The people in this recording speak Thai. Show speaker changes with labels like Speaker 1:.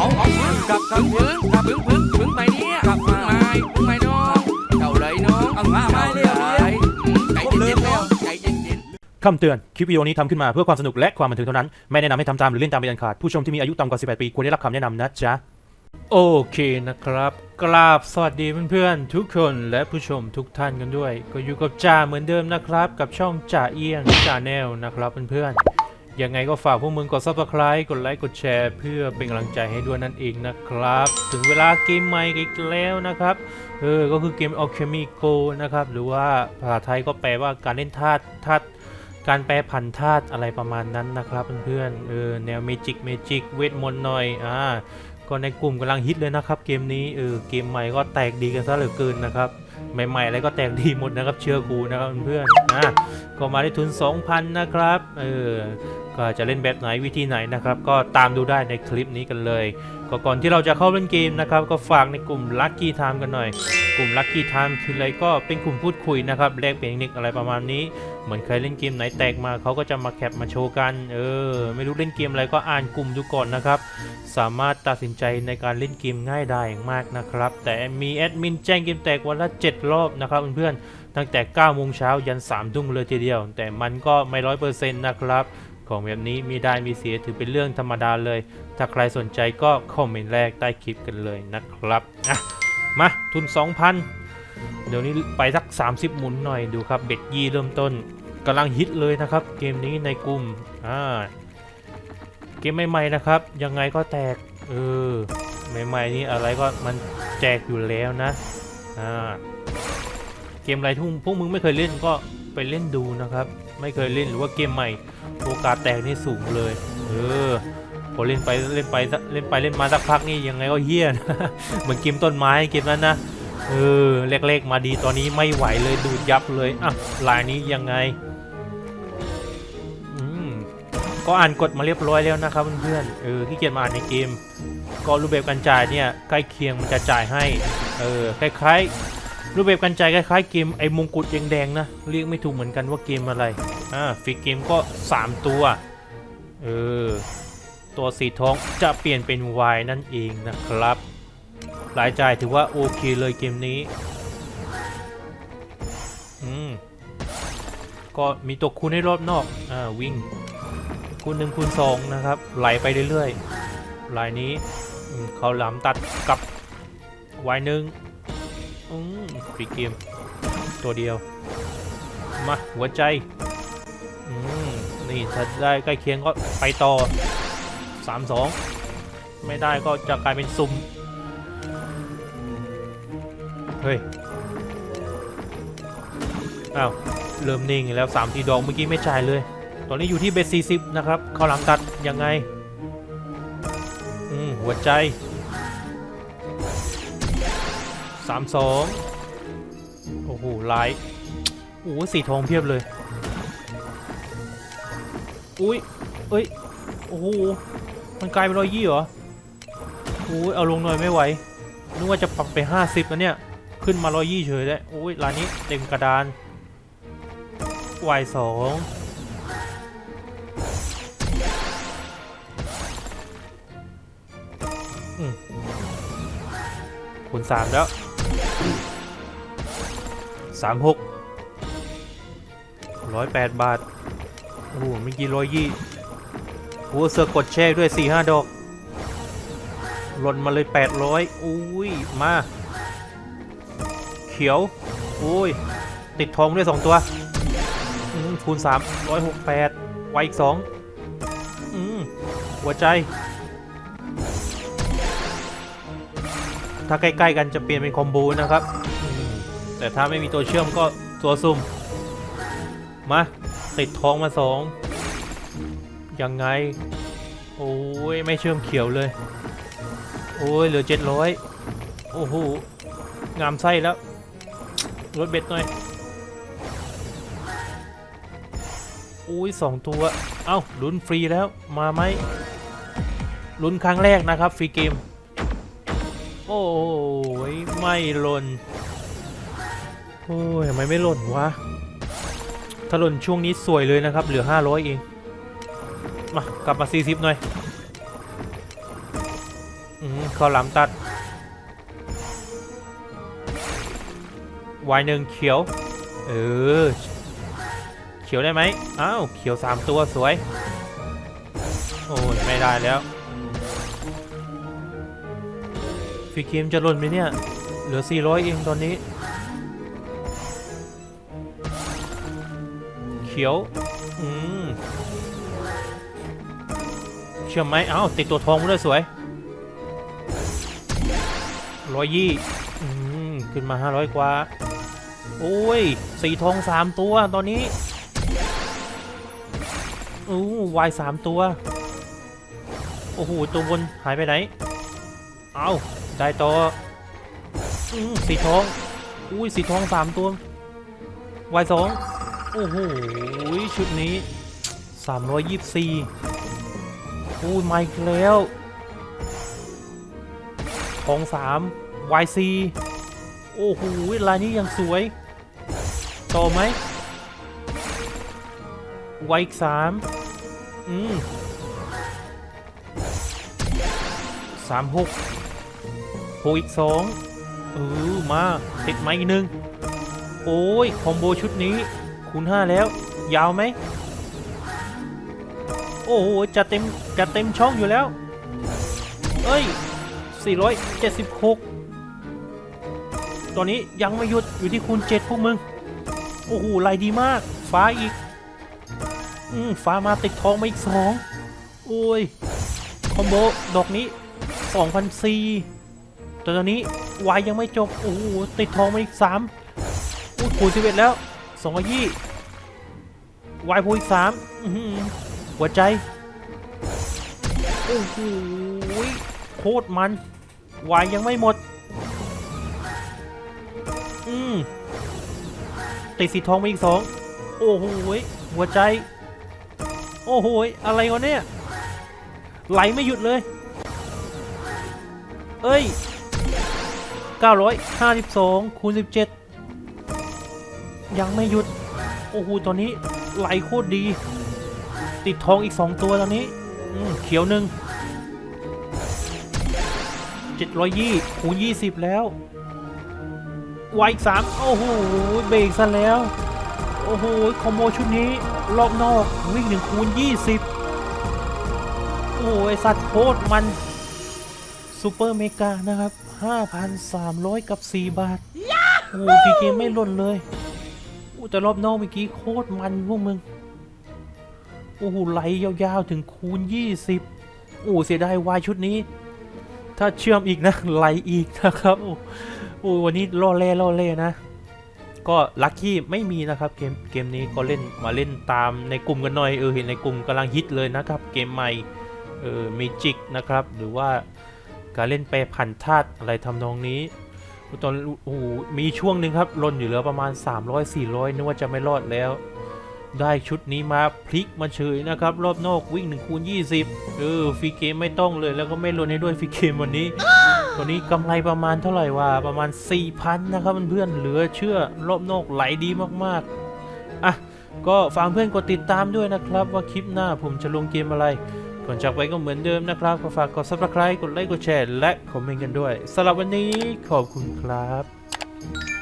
Speaker 1: เอาเอาพึ่งกับกับพึ่งกับพึ่งพึ่งพึ่งไปเนี่ยกับพึ่งไม้พึ่งไม้น้องเจ้าเลยน้องเอามามาเร็วเลยใจเย็นๆแล้วใจเย็นๆ
Speaker 2: คำเตือน คลิปวิดีโอนี้ทำขึ้นมาเพื่อความสนุกและความบันเทิงเท่านั้น ไม่แนะนำให้ทำตามหรือเล่นตามเป็นอันขาด ผู้ชมที่มีอายุต่ำกว่า 18 ปีควรได้รับคำแนะนำนะจ๊ะ โอเคนะครับ กราบสวัสดีเพื่อนๆ ทุกคนและผู้ชมทุกท่านกันด้วย ก็อยู่กับจ่าเหมือนเดิมนะครับ กับช่องจ่าเอี้ยงจ่าแนลนะครับเพื่อนๆ ยังไงก็ฝากพวกมึงกด subscribe กดไลค์กดแชร์เพื่อเป็นกำลังใจให้ด้วยนั่นเองนะครับ ถึงเวลาเกมใหม่อีกแล้วนะครับ เออ ก็คือเกม Alchemy Go นะครับ หรือว่าภาษาไทยก็แปลว่าการเล่นธาตุธาตุการแปลพันธาตุอะไรประมาณนั้นนะครับเพื่อนๆเออแนวเมจิกเมจิกเวทมนต์หน่อยอ่าก็ในกลุ่มกำลังฮิตเลยนะครับ เกมนี้เออเกมใหม่ก็แตกดีกันซะเหลือเกินนะครับใหม่ๆอะไรก็แตกดีหมดนะครับเชื่อกูนะครับเพื่อนๆอ่าก็มาได้ทุน 2,000 นะครับเออ จะเล่นแบบไหนวิธีไหนนะครับ ก็ตามดูได้ในคลิปนี้กันเลยก็ก่อนที่เราจะเข้าเล่นเกมนะครับ ก็ฝากในกลุ่ม Lucky Time กันหน่อย กลุ่ม Lucky Time คืออะไรก็เป็นกลุ่มพูดคุยนะครับแลกเปลี่ยนเทคนิคอะไรประมาณนี้ เหมือนเคยเล่นเกมไหนแตกมาเขาก็จะมาแคปมาโชว์กันเออไม่รู้เล่นเกมอะไรก็อ่านกลุ่มดูก่อนนะครับ สามารถตัดสินใจในการเล่นเกมง่ายได้มากนะครับ แต่มีแอดมินแจ้งเกมแตกวันละ 7 รอบนะครับเพื่อนๆตั้งแต่9โมงเช้ายัน3ทุ่มเลยทีเดียว แต่มันก็ไม่ร้อยเปอร์เซ็นต์นะครับ ของแบบนี้มีได้มีเสียถือเป็นเรื่องธรรมดาเลย ถ้าใครสนใจก็คอมเมนต์แรกใต้คลิปกันเลยนะครับอะมาทุน 2,000 เดี๋ยวนี้ไปสัก 30 หมุนหน่อยดูครับเบ็ดยี่เริ่มต้นกำลังฮิตเลยนะครับ เกมนี้ในกลุ่มอ่าเกมใหม่ๆนะครับ ยังไงก็แตกเออใหม่ๆนี่อะไรก็มันแจกอยู่แล้วนะอ่าเกมไรที่งพวกมึงไม่เคยเล่นก็ไปเล่นดูนะครับ ไม่เคยเล่นหรือว่าเกมใหม่โอกาสแตกนี่สูงเลย เออพอเล่นไปเล่นไปเล่นไปเล่นมาสักพักนี่ยังไงก็เฮี้ยนเหมือนเกมต้นไม้เกมนั้นนะเออเล็กๆมาดีตอนนี้ไม่ไหวเลยดูดยับเลยอะลายนี้ยังไงอืมก็อ่านกฎมาเรียบร้อยแล้วนะครับเพื่อนๆเออที่เกียจมาอ่านในเกม ก็รูปแบบการจ่ายเนี่ยใกล้เคียงมันจะจ่ายให้เออคล้ายๆ รูปแบบการจ่ายคล้ายๆเกมไอ้มงกุฎแดงๆนะ เรียกไม่ถูกเหมือนกันว่าเกมอะไร อ่าฟิกเกมก็ 3 ตัว เออ ตัวสีทองจะเปลี่ยนเป็น Y นั่นเองนะครับ รายจ่ายถือว่าโอเคเลยเกมนี้ อืม ก็มีตัวคูณให้รอบนอก อ่า วิ่ง คูณหนึ่งคูณสองนะครับ ไหลไปเรื่อยๆ ลายนี้เขาหลามตัดกับวายหนึ่ง อืมฟรีเกม ตัวเดียว มา หัวใจ อืม นี่ถ้าได้ใกล้เคียงก็ไปต่อ 3-2 ไม่ได้ก็จะกลายเป็นซุ่มเฮ้ย อ้าว เริ่มนิ่งแล้ว 3 ทีดอกเมื่อกี้ไม่จ่ายเลย ตอนนี้อยู่ที่เบส40 นะครับ เข้าหลังตัดยังไง อืม หัวใจ 3 2โอ้โหไลายโอ้โหสีทองเพียบเลย อุ้ยเอ้ย โอ้โห มันกลายเป็นรอยยี่เหรอโอ้ยเอาลงหน่อยไม่ไหว นึกว่าจะปรับไป50นะเนี่ย ขึ้นมา120เฉยได้โอ้ยร้านนี้เต็มกระดานวายสองอืมคูณสามแล้ว สามหกร้อยแปดบาท โอ้โหเมื่อกี้ร้อยยี่โอ้เสือกดแช่ด้วยสี่ห้าดอกหล่นมาเลยแปดร้อยอุ้ย มา เขียวอุ้ย ติดทองด้วยสองตัวคูณสามร้อยหกแปดไวอีกสองอืมหัวใจ ถ้าใกล้ ๆ กันจะเปลี่ยนเป็นคอมโบนะครับ แต่ถ้าไม่มีตัวเชื่อมก็ตัวซุ่ม มา ติดท้องมาสอง ยังไง โอ้ย ไม่เชื่อมเขียวเลย โอ้ย เหลือเจ็ดร้อยโอ้โห งามไส้แล้ว รถเบ็ดหน่อยอุ้ยสองตัว เอ้าลุ้นฟรีแล้ว มาไหมลุ้นครั้งแรกนะครับ ฟรีเกม โอ้ยไม่หล่น อ้ยทำไมไม่หล่นวะ ถ้าหล่นช่วงนี้สวยเลยนะครับ เหลือ 500 เอง มากลับมา 40 หน่อย อืมข้าวหลามตัดวายหนึ่งเขียว เออ เขียวได้ไหมอ้าว เขียวสามตัวสวย โอ้ย ไม่ได้แล้วฟีเกมจะหล่นไหมเนี่ย เหลือ 400 เองตอนนี้ เขียว อืม เชื่อไหมเอ้าติดตัวทองมาด้วยสวยร้อยยี่อืม ขึ้นมา500กว่า โอ้ย สีทอง3ตัวตอนนี้อู้วายสามตัว โอ้โห ตัวบนหายไปไหน เอาได้ต่ออืมสีทอง อุ้ย สีทองสามตัววายสอง โอ้โหชุดนี้สามร้อยยี่สิบสี่อุ้มาอีกแล้วทองสามวายสี่โอ้โหลายนี้ยังสวย ต่อไหมวายอีกสามอืมสามหกโหอีกสองเออมาติดมาอีกหนึ่งโอ้ย คอมโบชุดนี้ คูณห้าแล้ว ยาวไหม โอ้โห จะเต็ม จะเต็มช่องอยู่แล้ว เอ้ย 476 ตอนนี้ยังไม่หยุดอยู่ที่คูณ 7 พวกมึง โอ้โหลายดีมาก ฟ้าอีก อืมฟ้ามาติดทองมาอีก 2 โอ้ย คอมโบ ดอกนี้ 2,004แต่ตอนนี้วายยังไม่จบ โอ้โหติดทองมาอีก3อู้คูณ11 แล้ว 2ยี่วายพูอีก3อื้อหือหัวใจ โอ้โหโคตรมันวายยังไม่หมด อืมติดสีทองมาอีกสองโอ้โหหัวใจ โอ้โหอะไรวะเนี่ย ไหลไม่หยุดเลย เอ้ย 952คูณ17 ยังไม่หยุด โอ้โหตอนนี้ไหลโคตรดี ติดทองอีก2ตัวตอนนี้อเขียวหนึ่ง720คูณ20แล้ววายอีกสามโอ้โหเบรกซะแล้ว โอ้โหคอมโบชุดนี้รอบนอกวิ่งหนึ่งคูณ20โอ้โหไอสัตว์โคตรมันซูเปอร์เมกานะครับ 5,300 กับ 4 บาท โอ้โหพีเกมไม่ล่นเลย อ้แต่รอบนอกเมื่อกี้โคตรมันพวกมึง โอ้โหไหลยาวๆถึงคูณ 20โอ้เสียดายวายชุดนี้ ถ้าเชื่อมอีกนะไหลอีกนะครับโอ้โอ้วันนี้ล่อเล่ล่อเล่นะ ก็ลัคกี้ไม่มีนะครับเกมเกมนี้ก็เล่นมาเล่นตามในกลุ่มกันหน่อยเออเห็นในกลุ่มกำลังฮิตเลยนะครับเกมใหม่เออมีจิกนะครับหรือว่าการเล่นแปรผันธาตุอะไรทำนองนี้ ตอนโอ้โหมีช่วงหนึ่งครับลนอยู่เหลือประมาณ 300-400นึกว่าจะไม่รอดแล้ว ได้ชุดนี้มาพลิกมาเฉยนะครับ รอบนอกวิ่ง1คูณ20 เออฟรีเกมไม่ต้องเลยแล้วก็ไม่ลดให้ด้วยฟรีเกมวันนี้ตัวนี้กำไรประมาณเท่าไหร่วะประมาณ 4,000 นะครับเพื่อนๆเหลือเชื่อรอบนอกไหลดีมากๆอะก็ฝากเพื่อนกดติดตามด้วยนะครับ ว่าคลิปหน้าผมจะลงเกมอะไร ก่อนจากไปก็เหมือนเดิมนะครับก็ฝากกด subscribe กดไลค์กดแชร์และคอมเมนต์กันด้วยสำหรับวันนี้ขอบคุณครับ